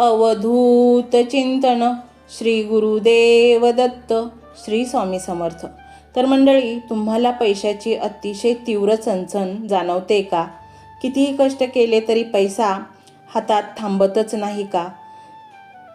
अवधूत चिंतन श्री गुरुदेव दत्त श्री स्वामी समर्थ. तर मंडळी तुम्हाला पैशाची अतिशय तीव्र चणचण जाणवते का? कितीही कष्ट केले तरी पैसा हातात थांबतच नाही का?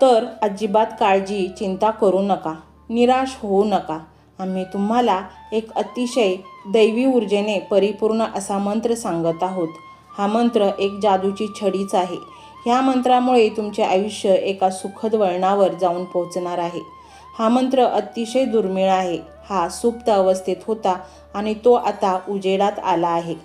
तर अजिबात काळजी चिंता करू नका. निराश होऊ नका. आम्ही तुम्हाला एक अतिशय दैवी ऊर्जेने परिपूर्ण असा मंत्र सांगत आहोत. हा मंत्र एक जादूची छडीच आहे. ह्या मंत्रामुळे तुमचे आयुष्य एका सुखद वळणावर जाऊन पोहोचणार आहे. हा मंत्र अतिशय दुर्मिळ आहे. हा सुप्त अवस्थेत होता आणि तो आता उजेडात आला आहे.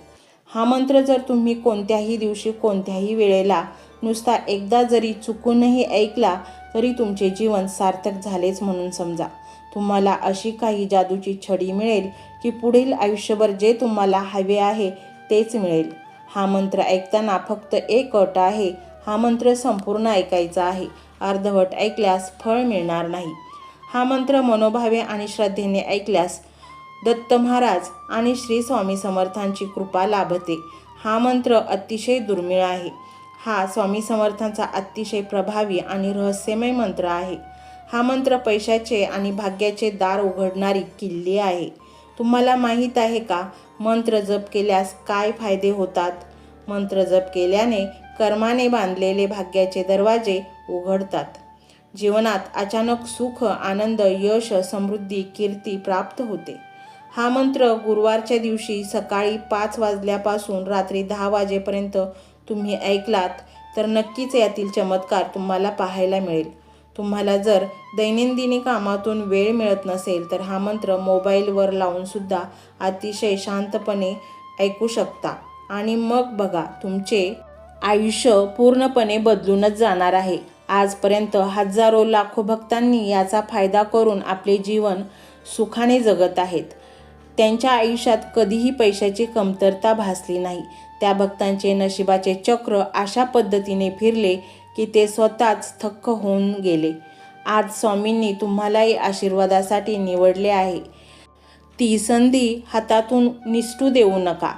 हा मंत्र जर तुम्ही कोणत्याही दिवशी कोणत्याही वेळेला नुसता एकदा जरी चुकूनही ऐकला तरी तुमचे जीवन सार्थक झालेच म्हणून समजा. तुम्हाला अशी काही जादूची छडी मिळेल की पुढील आयुष्यभर जे तुम्हाला हवे आहे तेच मिळेल. हा मंत्र ऐकताना फक्त एक अट आहे हा मंत्र संपूर्ण ऐकायचा आहे. अर्धवट ऐकल्यास फळ मिळणार नाही. हा मंत्र मनोभावे आणि श्रद्धेने ऐकल्यास दत्त महाराज आणि श्री स्वामी समर्थांची कृपा लाभते. हा मंत्र अतिशय दुर्मिळ आहे. हा स्वामी समर्थांचा अतिशय प्रभावी आणि रहस्यमय मंत्र आहे. हा मंत्र पैशाचे आणि भाग्याचे दार उघडणारी किल्ली आहे. तुम्हाला माहीत आहे का? मंत्र जप केल्यास काय फायदे होतात? मंत्र जप केल्याने कर्माने बांधलेले भाग्याचे दरवाजे उघडतात. जीवनात अचानक सुख आनंद यश समृद्धी कीर्ती प्राप्त होते. हा मंत्र गुरुवारच्या दिवशी सकाळी पाच वाजल्यापासून रात्री दहा वाजेपर्यंत तुम्ही ऐकलात तर नक्कीच यातील चमत्कार तुम्हाला पाहायला मिळेल. तुम्हाला जर दैनंदिनी कामातून वेळ मिळत नसेल तर हा मंत्र मोबाईलवर लावूनसुद्धा अतिशय शांतपणे ऐकू शकता. आणि मग बघा तुमचे आयुष्य पूर्णपणे बदलूनच जाणार आहे. आजपर्यंत हजारो लाखो भक्तांनी याचा फायदा करून आपले जीवन सुखाने जगत आहेत. त्यांच्या आयुष्यात कधीही पैशाची कमतरता भासली नाही. त्या भक्तांचे नशिबाचे चक्र अशा पद्धतीने फिरले की ते स्वतःच थक्क होऊन गेले. आज स्वामींनी तुम्हालाही आशीर्वादासाठी निवडले आहे. ती संधी हातातून निष्ठू देऊ नका.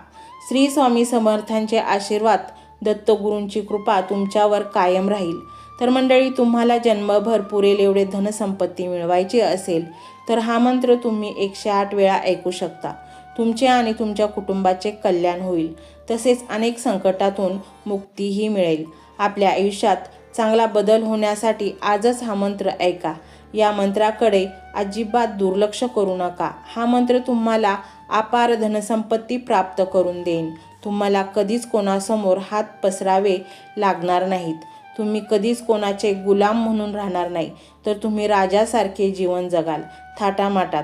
श्री स्वामी समर्थांचे आशीर्वाद दत्तगुरूंची कृपा तुमच्यावर कायम राहील. तर मंडळी तुम्हाला जन्मभर पुरेल एवढे धनसंपत्ती मिळवायची असेल तर हा मंत्र तुम्ही एकशे आठ वेळा ऐकू शकता. तुमचे आणि तुमच्या कुटुंबाचे कल्याण होईल. तसेच अनेक संकटातून मुक्तीही मिळेल. आपल्या आयुष्यात चांगला बदल होण्यासाठी आजच हा मंत्र ऐका. या मंत्राकडे अजिबात दुर्लक्ष करू नका. हा मंत्र तुम्हाला अपार धनसंपत्ती प्राप्त करून देईन. तुम्हाला कधीच कोणासमोर हात पसरावे लागणार नाहीत. तुम्ही कधीच कोणाचे गुलाम म्हणून राहणार नाही. तर तुम्ही राजासारखे जीवन जगाल थाटामाटात.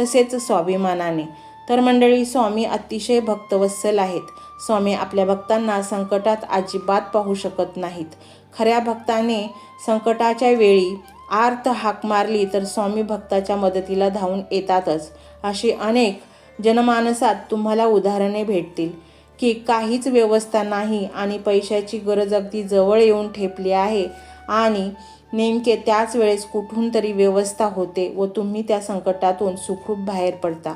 तसेच स्वाभिमानाने. तर मंडळी स्वामी अतिशय भक्तवत्सल आहेत. स्वामी आपल्या भक्तांना संकटात अजिबात पाहू शकत नाहीत. खऱ्या भक्ताने संकटाच्या वेळी आर्त हाक मारली तर स्वामी भक्ताच्या मदतीला धावून येतातच. अशी अनेक जनमानसात तुम्हाला उदाहरणे भेटतील. की काहीच व्यवस्था नाही आणि पैशाची गरज अगदी जवळ येऊन ठेपली आहे. आणि नेमके त्याच वेळेस कुठून तरी व्यवस्था होते व तुम्ही त्या संकटातून सुखरूप बाहेर पडता.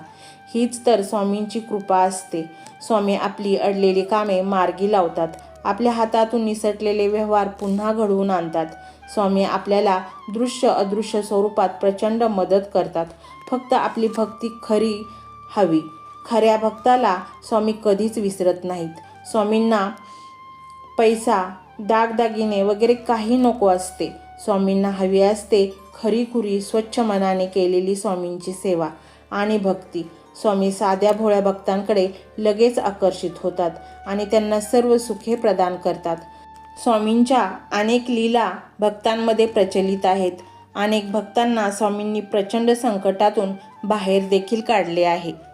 हीच तर स्वामींची कृपा असते. स्वामी आपली अडलेली कामे मार्गी लावतात. आपल्या हातातून निसटलेले व्यवहार पुन्हा घडवून आणतात. स्वामी आपल्याला दृश्य अदृश्य स्वरूपात प्रचंड मदत करतात. फक्त आपली भक्ती खरी हवी. खऱ्या भक्ताला स्वामी कधीच विसरत नाहीत. स्वामींना पैसा दागदागिने वगैरे काही नको असते. स्वामींना हवी असते खरीखुरी स्वच्छ मनाने केलेली स्वामींची सेवा आणि भक्ती. स्वामी साध्या भोळ्या भक्तांकडे लगेच आकर्षित होतात आणि त्यांना सर्व सुखे प्रदान करतात. स्वामींच्या अनेक लीला भक्तांमध्ये प्रचलित आहेत. अनेक भक्तांना स्वामींनी प्रचंड संकटातून बाहेर देखील काढले आहे.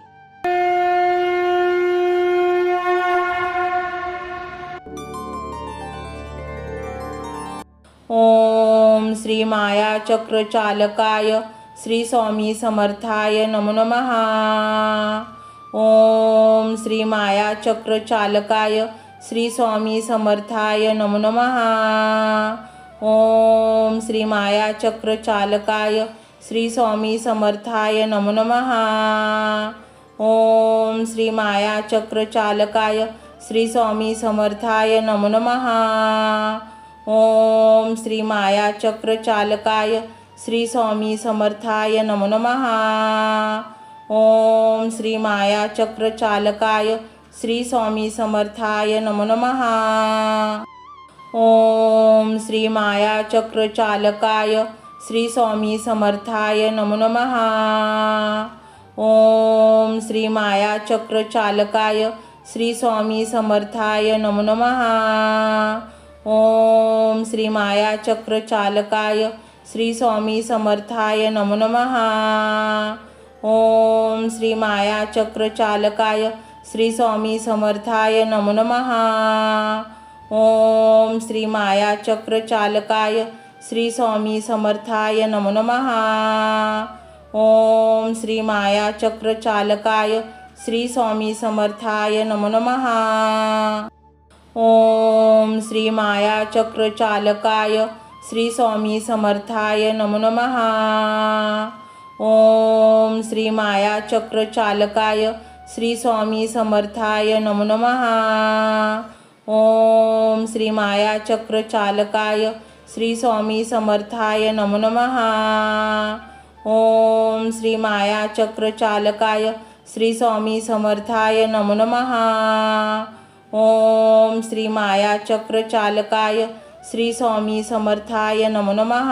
ओम श्री माया चक्र चालकाय श्री स्वामी समर्थाय नमो नमहा ओम श्री माया चक्र चालकाय श्री स्वामी समर्थाय नमो नमहा ओम श्री माया चक्र चालकाय श्री स्वामी समर्थाय नमो नमहा ओम श्री माया चक्र चालकाय श्री स्वामी समर्थाय नमो नमहा ओम श्री माया चक्र चालकाय श्री स्वामी समर्थाय नमो नमः। ओम श्री माया चक्र चालकाय श्री स्वामी समर्थाय नमो नमः। ओम श्री माया चक्र चालकाय श्री स्वामी समर्थाय नमो नमः। ओम श्री माया चक्र चालकाय श्री स्वामी समर्थाय नमो नमः। ओम श्री माया चक्र चालकाय श्री स्वामी समर्थाय नमो नमः. ओम श्री माया चक्र चालकाय श्री स्वामी समर्थाय नमो नमः. ओम श्री माया चक्र चालकाय श्री स्वामी समर्थाय नमो नमः. ओम श्री माया चक्र चालकाय श्री स्वामी समर्थाय नमो नमः. ओम श्री माया चक्र चालकाय श्री स्वामी समर्थाय नमो नमहा ओम श्री माया चक्र चालकाय श्री स्वामी समर्थाय नमो नमहा ओम श्री माया चक्र चालकाय श्री स्वामी समर्थाय नमो नमहा ओम श्री माया चक्र चालकाय श्री स्वामी समर्थाय नमो नमहा ओम श्री माया चक्र चालकाय श्री स्वामी समर्थाय नमो नमः।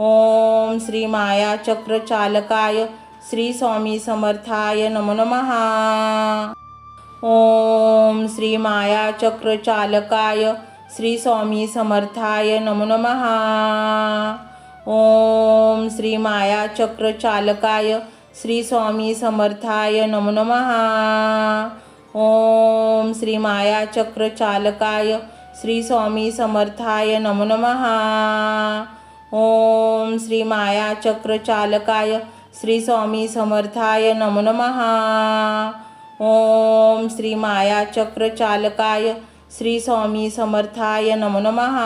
ओम श्री माया चक्र चालकाय श्री स्वामी समर्थाय नमो नमः। ओम श्री माया चक्र चालकाय श्री स्वामी समर्थाय नमो नमः। ओम श्री माया चक्र चालकाय श्री स्वामी समर्थाय नमो नमः। ओम श्री माया चक्र चालकाय श्री स्वामी समर्थाय नमो नमः. ओम श्री माया चक्र चालकाय श्री स्वामी समर्थाय नमो नमः. ओम श्री माया चक्र चालकाय श्री स्वामी समर्थाय नमो नमः.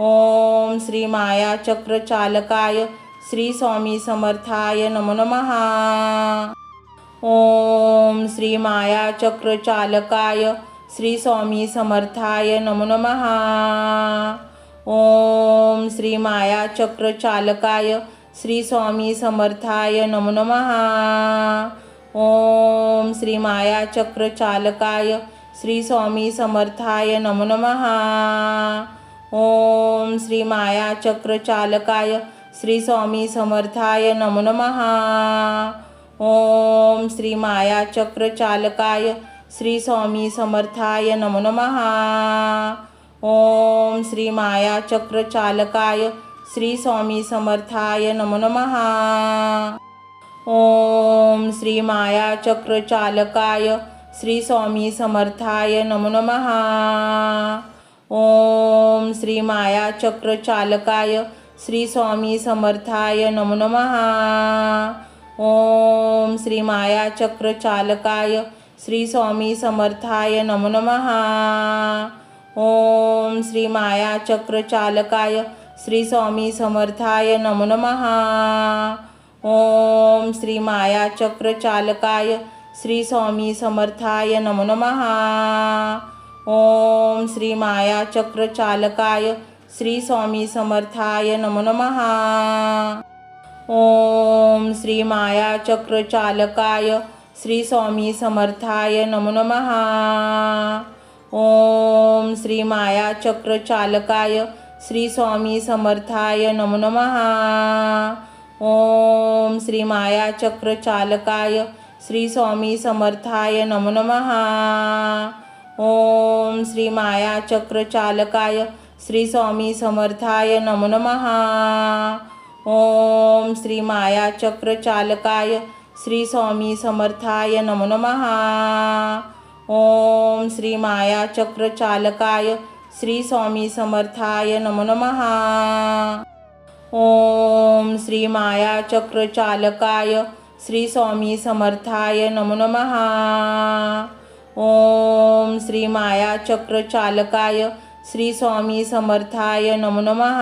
ओम श्री माया चक्र चालकाय श्री स्वामी समर्थाय नमो नमः. ओम श्री माया चक्र चालकाय श्री स्वामी समर्थाय नमो नमहा ओम श्री माया चक्र चालकाय श्री स्वामी समर्थाय नमो। नमहा ओम श्री माया चक्र चालकाय श्री स्वामी समर्थाय नमो नमहा ओम श्री माया चक्र चालकाय श्री स्वामी समर्थाय नमो। नमहा ओम श्री माया चक्र चालकाय श्री स्वामी समर्थाय नमो नमहा ओम श्री माया चक्र चालकाय श्री स्वामी समर्थाय नमो नमहा ओम श्री माया चक्र चालकाय श्री स्वामी समर्थाय नमो नमहा ओम श्री माया चक्र चालकाय श्री स्वामी समर्थाय नमो नमहा ओम श्री माया चक्र चालकाय श्री स्वामी समर्थाय नमो नमः. ओम श्री माया चक्र चालकाय श्री स्वामी समर्थाय नमो नमः. ओम श्री माया चक्र चालकाय श्री स्वामी समर्थाय नमो नमः. ओम श्री माया चक्रचालकाय श्री स्वामी समर्थाय नमो नमः. ओम श्री माया चक्रचालकाय श्री स्वामी समर्थाय नमो नमहा ओम श्री माया चक्रचालकाय श्री स्वामी समर्थाय नमो नमहा ओम श्री माया चक्र चालकाय श्री स्वामी समर्थाय नमो नमहा ओम श्री माया चक्रचालकाय श्री स्वामी समर्थाय नमो नमहा ओम श्री माया चक्रचालकाय श्री स्वामी समर्थाय नमो नमः. ओम श्री माया चक्रचालकाय श्री स्वामी समर्थाय नमो नमः. ओम श्री माया चक्रचालकाय श्री स्वामी समर्थाय नमो नमः. ओम श्री माया चक्रचालकाय श्री स्वामी समर्थाय नमो नमः.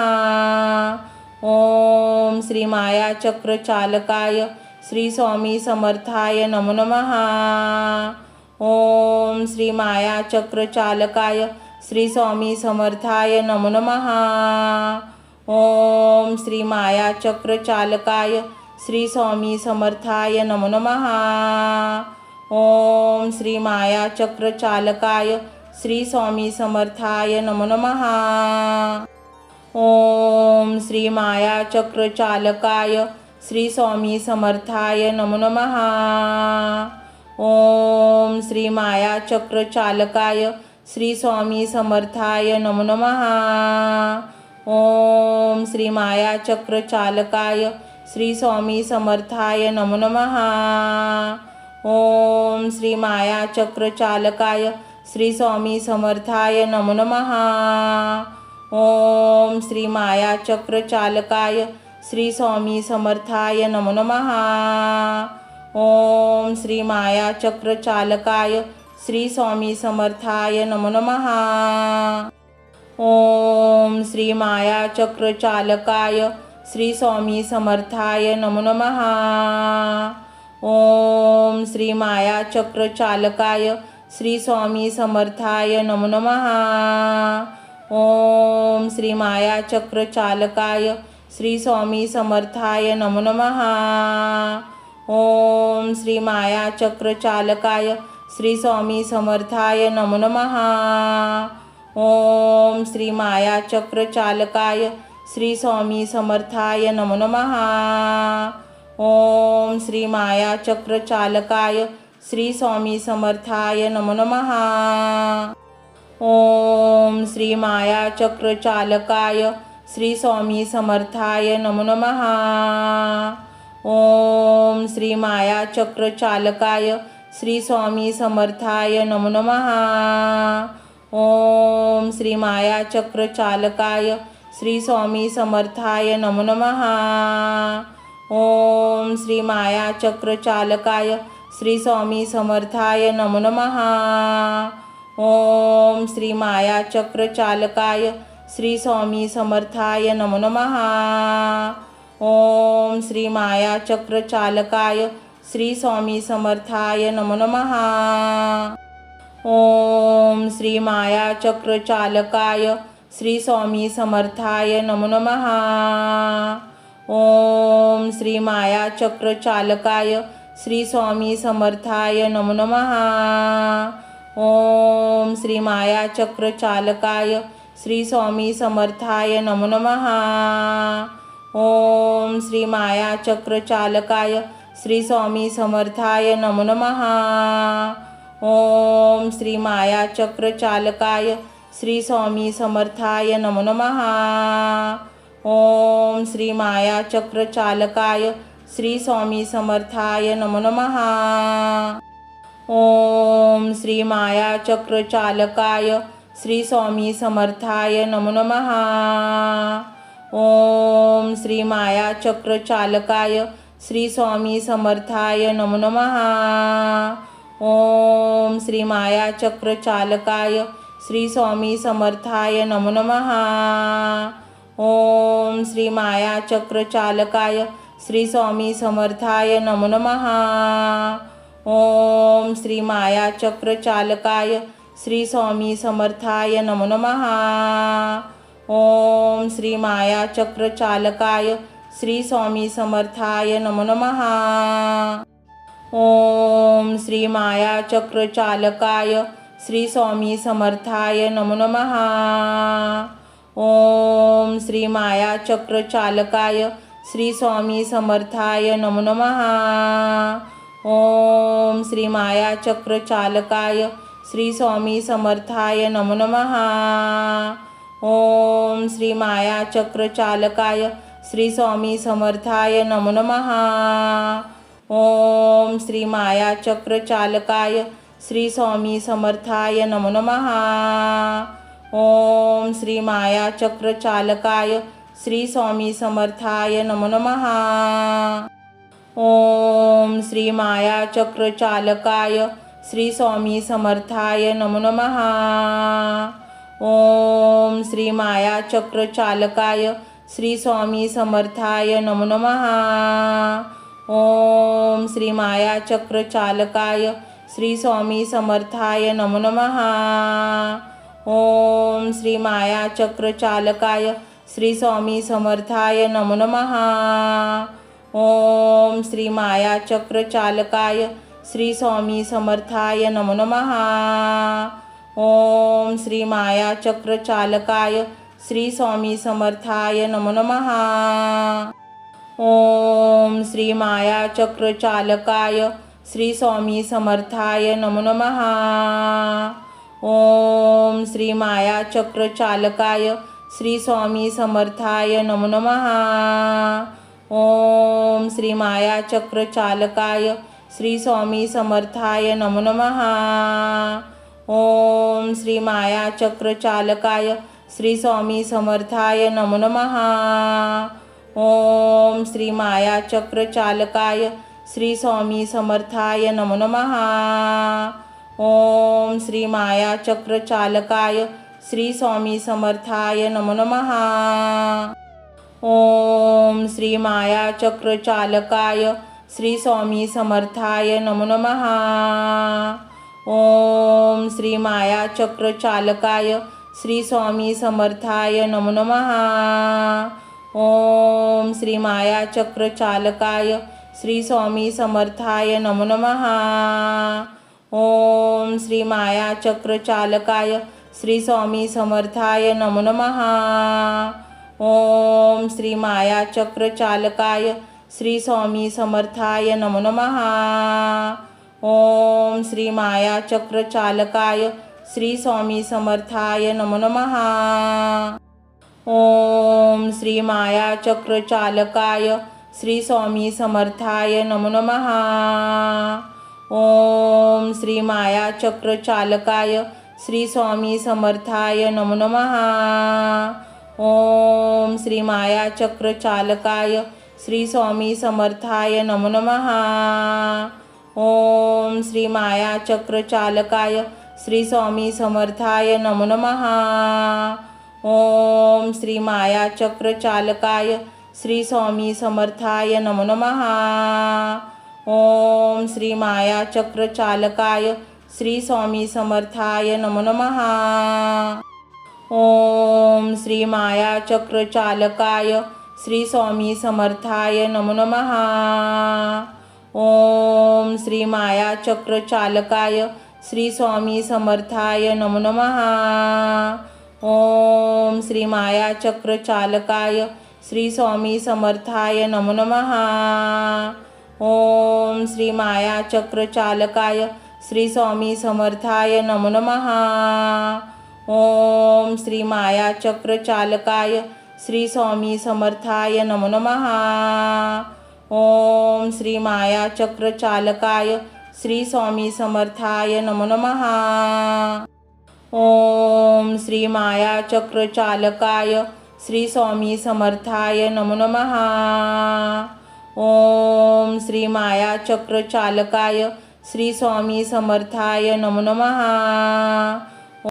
ओम श्री माया चक्रचालकाय श्री स्वामी समर्थाय नमो नमः. ओम श्री माया चक्रचालकाय श्री स्वामी समर्थाय नमो नमः. ओम श्री माया चक्रचालकाय श्री स्वामी समर्थाय नमो नमः. ओम श्री माया चक्रचालकाय श्री स्वामी समर्थाय नमो नमः. ओम श्री मायाचक्रचालकाय श्री स्वामी समर्थाय नमो नमहा ओम श्री मायाचक्रचालकाय श्री स्वामी समर्थाय नमो नमहा ओम श्री माया श्री स्वामी समर्थाय नमो नमहा ओम श्री मायाचक्रचालकाय श्री स्वामी समर्थाय नमो नमहा ओम श्री माया चक्रचालकाय श्री स्वामी समर्थाय नमो नमः। ओम श्री माया चक्रचालकाय श्री स्वामी समर्थाय नमो नमः। ओम श्री माया चक्रचालकाय श्री स्वामी समर्थाय नमो नमः। ओम श्री माया चक्रचालकाय श्री स्वामी समर्थाय नमो नमः। ओम श्री माया चक्रचालकाय श्री स्वामी समर्थाय नमो नमः. ओम श्री माया चक्रचालकाय श्री स्वामी समर्थाय नमो नमः. ओम श्री माया चक्रचालकाय श्री स्वामी समर्थाय नमो नमः. ओम श्री माया चक्रचालकाय श्री स्वामी समर्थाय नमो नमः. ओम श्री माया चक्रचालकाय श्री स्वामी समर्थाय नमो। नमहा ओम श्री माया चक्रचालकाय श्री स्वामी समर्थाय नमो नमहा ओम श्री माया चक्रचालकाय श्री स्वामी समर्थाय नमो नमहा ओम श्री माया चक्रचालकाय श्री स्वामी समर्थाय नमो। नमहा ओम श्री माया चक्रचालकाय श्री स्वामी समर्थाय नमो नमहा ओम श्री माया चक्रचालकाय श्री स्वामी समर्थाय नमो नमहा ओम श्री माया चक्रचालकाय श्री स्वामी समर्थाय नमो नमहा ओम श्री माया चक्रचालकाय श्री स्वामी समर्थाय नमो नमहा ओम श्री माया चक्रचालकाय श्री स्वामी समर्थाय नमो नमः. ओम श्री माया चक्रचालकाय श्री स्वामी समर्थाय नमो नमः. ओम श्री माया चक्रचालकाय श्री स्वामी समर्थाय नमो नमः. ओम श्री माया चक्रचालकाय श्री स्वामी समर्थाय नमो नमः. ओम श्री माया चक्रचालकाय श्री स्वामी समर्थाय नमो नमहा ओम श्री माया चक्रचालकाय श्री स्वामी समर्थाय नमो नमहा ओम श्री माया चक्रचालकाय श्री स्वामी समर्थाय नमो नमहा ओम श्री माया चक्रचालकाय श्री स्वामी समर्थाय नमो नमहा ओम श्री माया चक्रचालकाय श्री स्वामी समर्थाय नमो नमहा ओम श्री माया चक्र चालकाय श्री स्वामी समर्थाय नमो नमहा ओम श्री माया चक्र चालकाय श्री स्वामी समर्थाय नमो नमहा ओम श्री माया चक्र चालकाय श्री स्वामी समर्थाय नमो नमः। ओम श्री माया चक्र चालकाय श्री स्वामी समर्थाय नमो नमः. ओम श्री माया चक्र चालकाय श्री स्वामी समर्थाय नमो नमः. ओम श्री माया चक्र चालकाय श्री स्वामी समर्थाय नमो नमः. ओम श्री माया चक्र चालकाय श्री स्वामी समर्थाय नमो नमः. ओम श्री माया चक्र चालकाय श्री स्वामी समर्थाय नमो नमहा ओम श्री माया चक्र चालकाय श्री स्वामी समर्थाय नमो नमहा ओम श्री माया चक्र चालकाय श्री स्वामी समर्थाय नमो नमहा ओम श्री माया चक्र चालकाय श्री स्वामी समर्थाय नमो नमहा ओम श्री माया चक्र चालकाय श्री स्वामी समर्थाय नमो नमः। ओम श्री माया चक्र चालकाय श्री स्वामी समर्थाय नमो नमः। ओम श्री माया चक्र चालकाय श्री स्वामी समर्थाय नमो नमः। ओम श्री माया चक्र चालकाय श्री स्वामी समर्थाय नमो नमः। ओम श्री माया चक्र चालकाय श्री स्वामी समर्थाय नमो नमहा ओम श्री माया चक्र चालकाय श्री स्वामी समर्थाय नमो नमहा ओम श्री माया चक्र चालकाय श्री स्वामी समर्थाय नमो नमहा ओम श्री माया चक्र चालकाय श्री स्वामी समर्थाय नमो नमहा ओम श्री माया चक्र चालकाय श्री स्वामी समर्थाय नमो नमहा ओम श्री माया चक्र चालकाय श्री स्वामी समर्थाय नमो नमहा ओम श्री माया चक्र चालकाय श्री स्वामी समर्थाय नमो नमहा ओम श्री माया चक्र चालकाय श्री स्वामी समर्थाय नमो नमहा ओम श्री माया चक्र चालकाय श्री स्वामी समर्थाय नमो नमः। ओम श्री माया चक्र चालकाय श्री स्वामी समर्थाय नमो नमः। ओम श्री माया चक्र चालकाय श्री स्वामी समर्थाय नमो नमः। ओम श्री माया चक्र चालकाय श्री स्वामी समर्थाय नमो नमः। ओम श्री माया चक्र चालकाय श्री स्वामी समर्थाय नमो नमहा ओम श्री माया चक्र चालकाय श्री स्वामी समर्थाय नमो नमहा ओम श्री माया चक्र चालकाय श्री स्वामी समर्थाय नमो नमहा ओम श्री माया चक्र चालकाय श्री स्वामी समर्थाय नमो नमहा ओम श्री माया चक्र चालकाय श्री स्वामी समर्थाय नमो नमहा ओम श्री माया चक्र चालकाय श्री स्वामी समर्थाय नमो नमहा ओम श्री माया चक्र चालकाय श्री स्वामी समर्थाय नमो नमहा ओम श्री माया चक्र चालकाय श्री स्वामी समर्थाय नमो नमहा ओम श्री माया चक्र चालकाय श्री स्वामी समर्थाय नमो नमहा ओम श्री माया चक्र चालकाय श्री स्वामी समर्थाय नमो नमहा ओम श्री माया चक्र चालकाय श्री स्वामी समर्थाय नमो नमः. ओम श्री माया चक्र चालकाय श्री स्वामी समर्थाय नमो नमहा